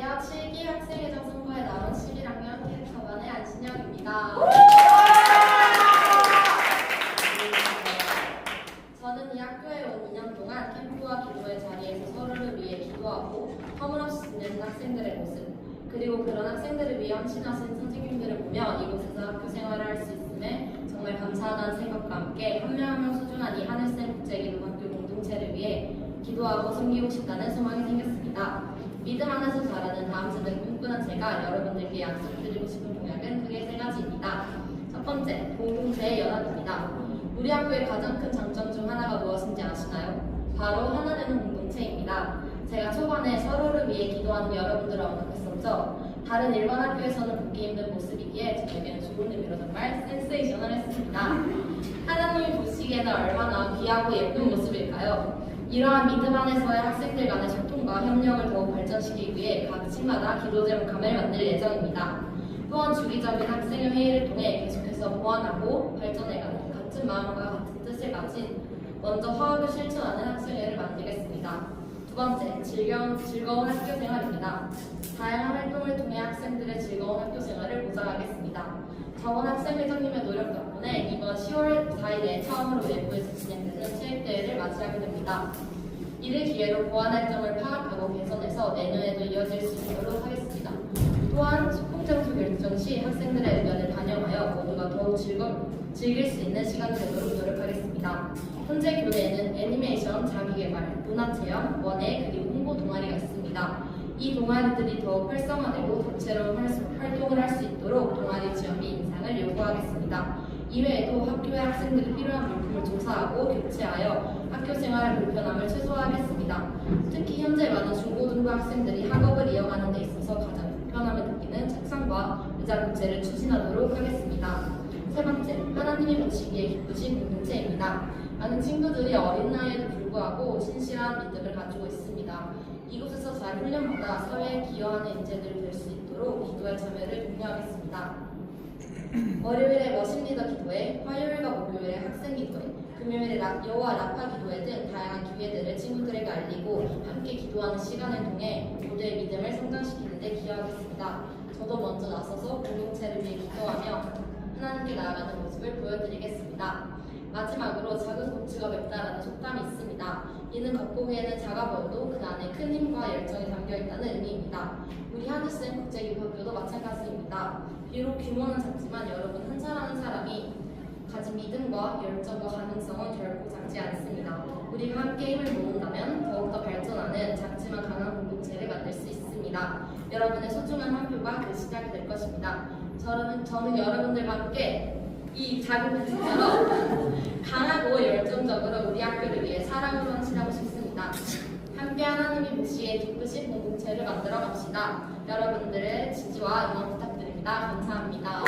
안녕하세요. 7기 학생회장 선거에 나온 11학년 캐릭터반의 안신영입니다. 저는 이 학교에 온 2년 동안 캠프와 기도의 자리에서 서로를 위해 기도하고 허물없이 지내는 학생들의 모습 그리고 그런 학생들을 위해 헌신하신 선생님들을 보며 이곳에서 학교 생활을 할 수 있음에 정말 감사하다는 생각과 함께 한 명 한 명 소중한 이 하늘샘 국제기도 학교 공동체를 위해 기도하고 섬기고 싶다는 소망이 생겼습니다. 믿음 안에서 다음 세대를 꿈꾸는 제가 여러분들께 약속드리고 싶은 공약은 크게 세 가지입니다. 첫 번째, 공동체의 연합입니다. 우리 학교의 가장 큰 장점 중 하나가 무엇인지 아시나요? 바로 하나 되는 공동체입니다. 제가 초반에 서로를 위해 기도하는 여러분들을 언급했었죠. 다른 일반 학교에서는 보기 힘든 모습이기에 저에게는 좋은 의미로 정말 센세이션을 했습니다. 하나님이 보시기에는 얼마나 귀하고 예쁜 모습일까요? 이러한 믿음 안에서의 학생들 간의 소통과 협력을 더욱 발전시키기 위해 각 층마다 기도 제목함을 만들 예정입니다. 또한 주기적인 학생회 회의를 통해 계속해서 보완하고 발전해가는 같은 마음과 같은 뜻을 가진 먼저 화합을 실천하는 학생회를 만들겠습니다. 두 번째, 즐거운, 즐거운 학교 생활입니다. 다양한 활동을 통해 학생들의 즐거운 학교 생활을 보장하겠습니다. 저번 학생회장님의 노력 덕분에 이번 10월 4일에 처음으로 외부에서 진행되는 체육대회를 맞이하게 됩니다. 이를 기회로 보완할 점을 파악하고 개선해서 내년에도 이어질 수 있도록 하겠습니다. 또한 소풍장소 결정 시 학생들의 의견을 반영하여 모두가 더욱 즐거, 즐길 수 있는 시간이 되도록 노력하겠습니다. 현재 교내에는 애니메이션, 자기개발, 문화체험, 원예 그리고 홍보 동아리가 있습니다. 이 동아리들이 더욱 활성화되고 다채로운 활- 활동을 할 수 있도록 동아리 지원비 인상을 요구하겠습니다. 이외에도 학생들이 필요한 물품을 조사하고 교체하여 학교 생활의 불편함을 최소화하겠습니다. 특히 현재 많은 중고등부 학생들이 학업을 이어가는 데 있어서 가장 불편함을 느끼는 책상과 의자 교체를 추진하도록 하겠습니다. 세 번째, 하나님이 보시기에 기쁘신 공동체입니다. 많은 친구들이 어린 나이에도 불구하고 신실한 믿음을 가지고 있습니다. 이곳에서 잘 훈련받아 사회에 기여하는 인재들이 될 수 있도록 기도에 참여를 독려하겠습니다. 월요일에 머신 리더 기도회, 화요일과 목요일에 학생 기도회, 금요일에 라- 여호와 라파 기도회 등 다양한 기회들을 친구들에게 알리고 함께 기도하는 시간을 통해 모두의 믿음을 성장시키는 데 기여하겠습니다. 저도 먼저 나서서 공동체를 위해 기도하며 하나님께 나아가는 모습을 보여드리겠습니다. 마지막으로 작은 고추가 맵다라는 속담이 있습니다. 이는 겉보 기에는 작아 보여도 그 안에 큰 힘과 열정이 담겨 있다는 의미입니다. 하늘쌤 국제기독교도 마찬가지입니다. 비록 규모는 작지만 여러분 한 사람 한 사람이 가진 믿음과 열정과 가능성은 결코 작지 않습니다. 우리가 힘을 모은다면 더욱더 발전하는 작지만 강한 공동체를 만들 수 있습니다. 여러분의 소중한 한 표가 그 시작이 될 것입니다. 저는, 저는 여러분들과 함께 이 작은 공동체처럼 강하고 열정적으로 우리 학교를 위해 사랑으로 헌신하고 싶습니다. 함께 하나님이 보시에 기쁘신 공동체를 만들어 갑시다. 여러분들의 지지와 응원 부탁드립니다. 감사합니다.